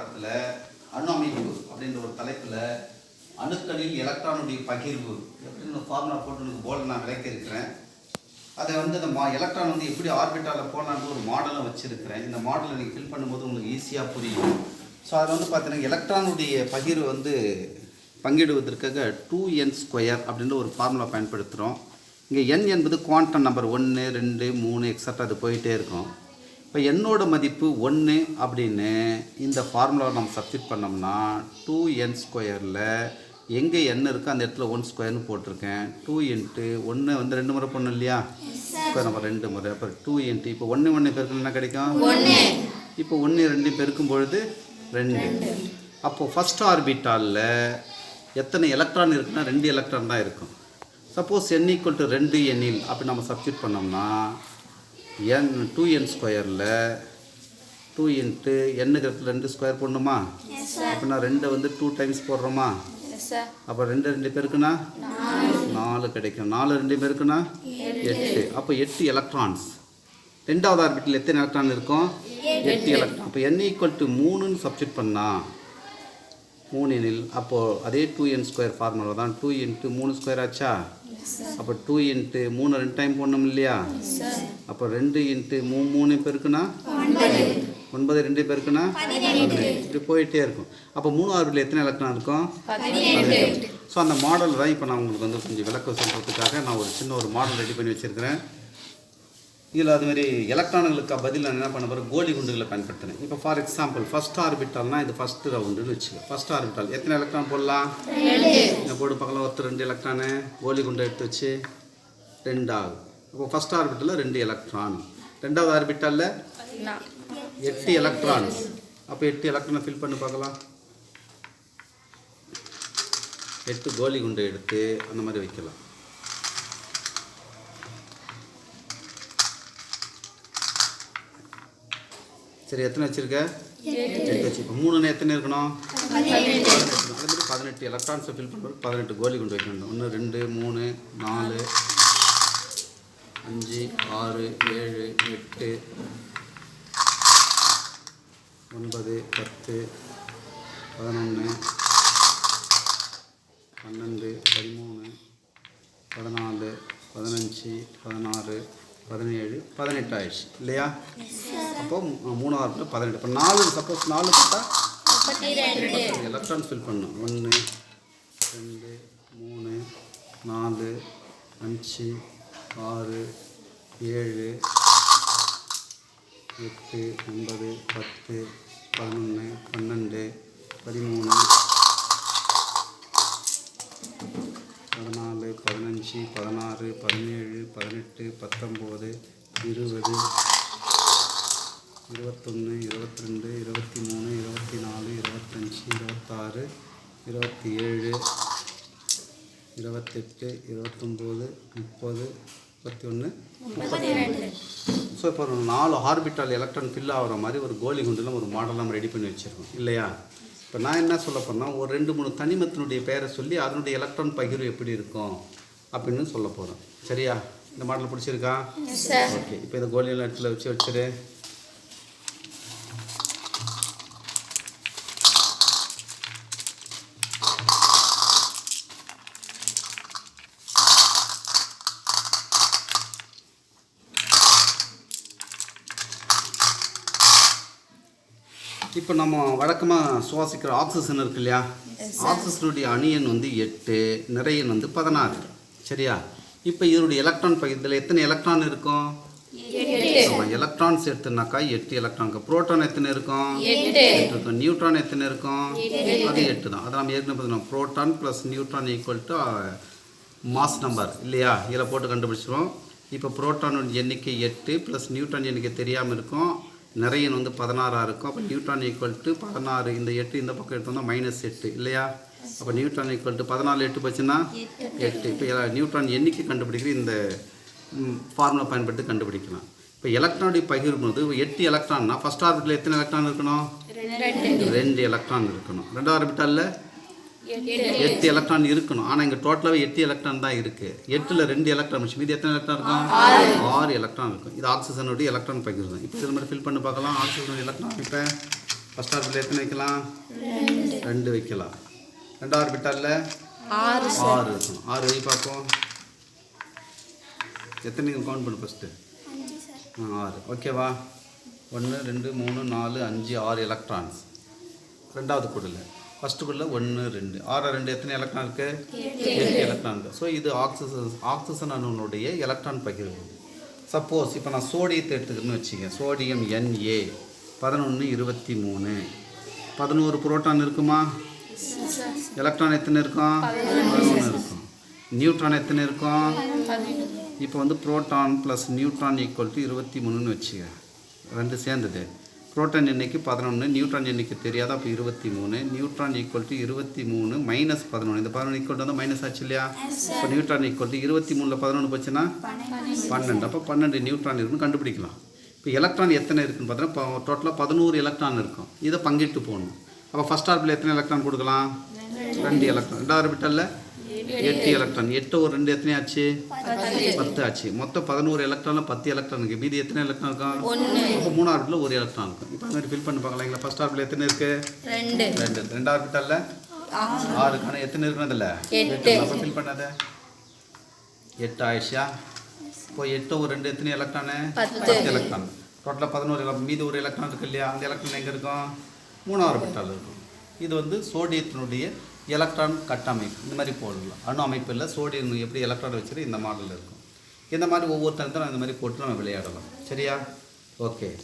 பாடத்துல அணு அமைப்பு அப்படின்ற ஒரு தலைப்பில் அணுக்களில் எலக்ட்ரானுடைய பகிர்வு எப்படின்னு ஃபார்முலா போட்டு எனக்கு போர்டில் நான் விளக்கி இருக்கிறேன். அதை வந்து இந்த மா எலக்ட்ரான் வந்து எப்படி ஆர்பிட்டாவில் போகலான்னு ஒரு மாடலும் வச்சுருக்கிறேன். இந்த மாடலை நீங்கள் ஃபில் பண்ணும்போது உங்களுக்கு ஈஸியாக புரியும். ஸோ அதில் வந்து பார்த்தீங்கன்னா எலக்ட்ரானுடைய பகிர்வு வந்து பங்கிடுவதற்காக டூ என் ஸ்கொயர் அப்படின்ற ஒரு ஃபார்முலா பயன்படுத்துகிறோம் இங்கே என் என்பது குவாண்டம் நம்பர் ஒன்று ரெண்டு மூணு எக்ஸட்ரா அது போயிட்டே இருக்கும். இப்போ என்னோட மதிப்பு ஒன்று அப்படின்னு இந்த ஃபார்முலாவை நம்ம சப்ஸ்டிட் பண்ணோம்னா டூ என் ஸ்கொயரில் எங்கே என் இருக்கோ அந்த இடத்துல ஒன் ஸ்கொயர்னு போட்டிருக்கேன். டூ இன்ட்டு ஒன்று வந்து ரெண்டு முறை போடணும் இல்லையா? இப்போ நம்ம ரெண்டு முறை. அப்புறம் டூ இன்ட்டு இப்போ ஒன்று ஒன்று பெருக்கணும் என்ன கிடைக்கும்? இப்போ ஒன்று ரெண்டு பெருக்கும் பொழுது ரெண்டு. அப்போது ஃபஸ்ட் ஆர்பிட்டாலில் எத்தனை எலக்ட்ரான் இருக்குன்னா ரெண்டு எலக்ட்ரான் தான் இருக்கும். சப்போஸ் n ஈக்குவல் டு ரெண்டு எண்ணில் அப்படி நம்ம சப்ஸ்டிட் பண்ணோம்னா என் டூ என் ஸ்கொயரில் டூ இன்ட்டு எண்ணுக்கு இடத்துல ரெண்டு ஸ்கொயர் போடணுமா? அப்படின்னா ரெண்டை வந்து டூ டைம்ஸ் போடுறோமா? அப்போ ரெண்டு ரெண்டு பேருக்குன்னா? நாலு. கிடைக்கும். நாலு ரெண்டு பேருக்குன்னா? எட்டு. அப்போ எட்டு எலக்ட்ரான்ஸ் ரெண்டாவது ஆர்பிட்டில் எத்தனை எலக்ட்ரான் இருக்கும்? எட்டு. எலக்ட்ரான் அப்போ n ஈக்குவல் டு மூணுன்னு சப்ஸ்டிட் பண்ணா மூணு எண்ணில் அப்போது அதே டூ என் ஸ்கொயர் ஃபார்முலா தான். டூ இன்ட்டு மூணு ஸ்கொயர் ஆச்சா? அப்போ டூ இன்ட்டு மூணு ரெண்டு டைம் போடணும் இல்லையா? அப்போ ரெண்டு இன்ட்டு மூ மூணு பேருக்குன்னா ஒன்பது. ரெண்டு பேருக்குன்னா பதினெட்டு. இப்படி போயிட்டே இருக்கும். அப்போ மூணு ஆர்பிட்டில் எத்தனை எலக்ட்ரான் இருக்கும்? ஸோ அந்த மாடல் தான் இப்போ நான் உங்களுக்கு வந்து கொஞ்சம் விளக்கம் சொல்கிறதுக்காக நான் ஒரு சின்ன ஒரு மாடல் ரெடி பண்ணி வச்சுருக்கிறேன். இதில் அதுமாரி எலக்ட்ரான்களுக்கு பதில் நான் என்ன பண்ண போகிறேன் கோலி குண்டுகளை பயன்படுத்தினேன். இப்போ ஃபார் எக்ஸாம்பிள் ஃபஸ்ட் ஆர்பிட்டால்னா இது ஃபஸ்ட்டு ரவுண்டுன்னு வச்சுக்கோ. ஃபஸ்ட் ஆர்பிட்டால் எத்தனை எலக்ட்ரான் போடலாம்? இந்த போர்டு பக்கத்தில் ஒருத்தர் ரெண்டு எலக்ட்ரானு கோலி குண்டை எடுத்து வச்சு ரெண்டு ஆகும் இப்போ ஃபஸ்ட் ஆர்பிட்டலில் ரெண்டு எலக்ட்ரான் ரெண்டாவது ஆர்பிட்டாலில் எட்டு எலக்ட்ரான்ஸ் அப்போ எட்டு எலக்ட்ரானை ஃபில் பண்ணி பார்க்கலாம். எட்டு கோலி குண்டை எடுத்து அந்த மாதிரி வைக்கலாம். சரி எத்தனை வச்சிருக்க? எட்டு. வச்சு இப்போ மூணுன்னு எத்தனை இருக்கணும்? பதினெட்டு. அதே மாதிரி பதினெட்டு. எலக்ட்ரான்ஸை ஃபில் பண்ணுறது பதினெட்டு கோலி குண்டு வைக்க வேண்டும் ஒன்று ரெண்டு மூணு நாலு அஞ்சு ஆறு ஏழு எட்டு ஒன்பது பத்து பதினொன்று பன்னெண்டு பதிமூணு பதினாலு பதினஞ்சு பதினாறு பதினேழு பதினெட்டு ஆயிடுச்சு. இல்லையா? அப்போ மூணாவது பதினெட்டு. இப்போ நாலு சப்போஸ் நாலு பார்த்தா எலக்ட்ரான் ஃபில் பண்ணும் ஒன்று ரெண்டு மூணு நாலு அஞ்சு ஆறு ஏழு எட்டு ஒன்பது பத்து பதினொன்று பன்னெண்டு பதிமூணு பதினாலு பதினஞ்சு பதினாறு பதினேழு பதினெட்டு பத்தொம்போது இருபது இருபத்தொன்று இருபத்தி ரெண்டு இருபத்தி மூணு இருபத்தி நாலு இருபத்தஞ்சி இருபத்தாறு இருபத்தி ஏழு இருபத்தெட்டு இருபத்தொம்போது முப்பது முப்பத்தி ஒன்று முப்பத்தி ரெண்டு. ஸோ இப்போ ஒரு நாலு ஆர்பிட்டால் எலக்ட்ரான் ஃபில் ஆகிற மாதிரி ஒரு கோலி குண்டில் ஒரு மாடல் நம்ம ரெடி பண்ணி வச்சுருக்கோம். இல்லையா? இப்போ நான் என்ன சொல்ல போறேன்னா ஒரு ரெண்டு மூணு தனிமத்தினுடைய பெயரை சொல்லி அதனுடைய எலக்ட்ரான் பகிர்வு எப்படி இருக்கும் அப்படின்னு சொல்ல போகிறோம் சரியா? இந்த மாடல் பிடிச்சிருக்கா? ஓகே இப்போ இந்த கோலி இடத்துல வச்சு வச்சிரு. இப்போ நம்ம வழக்கமாக சுவாசிக்கிற ஆக்சிஜன் இருக்கு இல்லையா? ஆக்சிஜனுடைய அணியன் வந்து எட்டு நிறையன் வந்து பதினாறு. சரியா? இப்போ இதனுடைய எலக்ட்ரான் பகிர்தல் எத்தனை எலக்ட்ரான் இருக்கும்? எலக்ட்ரான்ஸ் எடுத்துனாக்கா எட்டு எலக்ட்ரான் புரோட்டான் எத்தனை இருக்கும்? எட்டு. இருக்கும். நியூட்ரான் எத்தனை இருக்கும்? அது எட்டு தான். அதை நம்ம ஏற்கனவே பார்த்தோம் proton plus neutron equal to mass number இல்லையா? இதில் போட்டு கண்டுபிடிச்சிருவோம். இப்போ புரோட்டானோட எண்ணிக்கை எட்டு ப்ளஸ் நியூட்ரான் எண்ணிக்கை தெரியாமல் இருக்கும். நிறையன் வந்து பதினாறாக இருக்கும். அப்போ நியூட்ரான் ஈக்குவல் டு பதினாறு இந்த எட்டு இந்த பக்கம் எடுத்தோம்னா மைனஸ் எட்டு இல்லையா? அப்போ நியூட்ரான் ஈக்குவல் டு பதினாலு எட்டு போச்சுன்னா எட்டு. இப்போ நியூட்ரான் எண்ணிக்கை கண்டுபிடிக்கிற இந்த ஃபார்முலா பயன்படுத்தி கண்டுபிடிக்கலாம். இப்போ எலக்ட்ரானுடைய பகிர்வும்போது எட்டு எலக்ட்ரான்னா ஃபஸ்ட் ஆர்பிட்டில் எத்தனை எலக்ட்ரான் இருக்கணும்? ரெண்டு. எலக்ட்ரான் இருக்கணும். ரெண்டாவது ஆர்பிட்டாலில் எட்டு. எலக்ட்ரான் இருக்கணும். ஆனால் இங்கே டோட்டலாகவே எட்டு எலக்ட்ரான் தான் இருக்குது எட்டில் ரெண்டு எலக்ட்ரான் மிச்சம். மீதி எத்தனை எலக்ட்ரான் இருக்கும்? ஆறு. எலக்ட்ரான் இருக்கும். இது ஆக்சிஜனுடைய எலக்ட்ரான் பகிர்வு. தான் இப்போ இது மாதிரி ஃபில் பண்ணி பார்க்கலாம். ஆக்சிஜனுடைய எலக்ட்ரான் இப்போ ஃபஸ்ட் ஆர்பிட்டல் எத்தனை வைக்கலாம்? ரெண்டு. வைக்கலாம். ரெண்டு ஆர்பிட்டலில் ஆறு ஆறு இருக்கும் ஆறு வை பார்ப்போம். எத்தனை கவுண்ட் பண்ணு ஃபஸ்ட்டு ஆ ஆறு. ஓகேவா ஒன்று ரெண்டு மூணு நாலு அஞ்சு ஆறு எலக்ட்ரான்ஸ் ரெண்டாவது குடில். ஃபஸ்ட்டு குடில் ஒன்று ரெண்டு. ஆறு ரெண்டு எத்தனை எலக்ட்ரான் இருக்குது எட்டு எலக்ட்ரான் இருக்குது ஸோ இது ஆக்சிஜன் ஆக்சிஜன் அணுனுடைய எலக்ட்ரான் பகிர்வு. சப்போஸ் இப்போ நான் சோடியத்தை எடுத்துக்கிறேன்னு வச்சுக்க சோடியம் என்ஏ பதினொன்று இருபத்தி மூணு. பதினோரு புரோட்டான் இருக்குமா? எலக்ட்ரான் எத்தனை இருக்கும்? பதினொன்று இருக்கும். நியூட்ரான் எத்தனை இருக்கும்? இப்போ வந்து proton plus neutron equal to இருபத்தி மூணுன்னு வச்சுக்க ரெண்டு சேர்ந்தது. புரோட்டான் எண்ணிக்கை பதினொன்று நியூட்ரான் எண்ணிக்கை தெரியாத? அப்போ இருபத்தி மூணு. நியூட்ரான் ஈக்குவல் டு இருபத்தி மூணு மைனஸ் பதினொன்று இந்த பதினொன்று ஈக்குவல் வந்து மைனஸ் ஆச்சு இல்லையா? இப்போ நியூட்ரான் ஈக்குவல் டு இருபத்தி மூணில் பதினொன்று போச்சுன்னா? பன்னெண்டு. அப்போ பன்னெண்டு நியூட்ரான் இருக்குன்னு கண்டுபிடிக்கலாம். இப்போ எலக்ட்ரான் எத்தனை இருக்குன்னு பார்த்தீங்கன்னா டோட்டலாக பதினோரு எலக்ட்ரான் இருக்கும். இதை பங்கிட்டு போகணும் அப்போ ஃபஸ்ட் ஆர்பில் எத்தனை எலக்ட்ரான் கொடுக்கலாம்? ரெண்டு. எலக்ட்ரான் ரெண்டாவது ஆர்பிட்டலில் எட்டு எலக்ட்ரான் எட்டு ஒரு ரெண்டு எத்தனை ஆச்சு? பத்து. ஆச்சு. மொத்தம் பதினோரு எலக்ட்ரானில் பத்து எலக்ட்ரான் இருக்குது மீதி எத்தனை எலக்ட்ரான் இருக்கும் அப்போ மூணு ஆர்பிட்டில் ஒரு எலக்ட்ரான் இருக்கும் இப்போ மாதிரி ஃபில் பண்ணி பார்க்கலாங்களா ஃபஸ்ட் ஆர்பில் எத்தனை இருக்குது ரெண்டு. ரெண்டு. ரெண்டு ஆர்பிட்டலில் ஆறு. ஆனால் எத்தனை எட்டு. அப்போ ஃபில் பண்ணாத. எட்டு ஆயிடுச்சா? இப்போ எட்டு ஒரு ரெண்டு எத்தனை எலக்ட்ரானு பத்து. எலக்ட்ரான் டோட்டலாக பதினோரு மீதி ஒரு எலக்ட்ரான் இருக்கு இல்லையா? அந்த எலக்ட்ரான் எங்கே இருக்கும்? மூணாவது ஆர்பிட்டால் இருக்கும். இது வந்து சோடியத்தினுடைய எலக்ட்ரான் கட்டமைப்பு இந்த மாதிரி போடலாம். அணு அமைப்பில் சோடியம் எப்படி எலக்ட்ரான் வச்சுட்டு இந்த மாடலில் இருக்கும். இந்த மாதிரி ஒவ்வொரு தனித்தரும் இந்த மாதிரி போட்டு நம்ம விளையாடலாம். சரியா? ஓகே.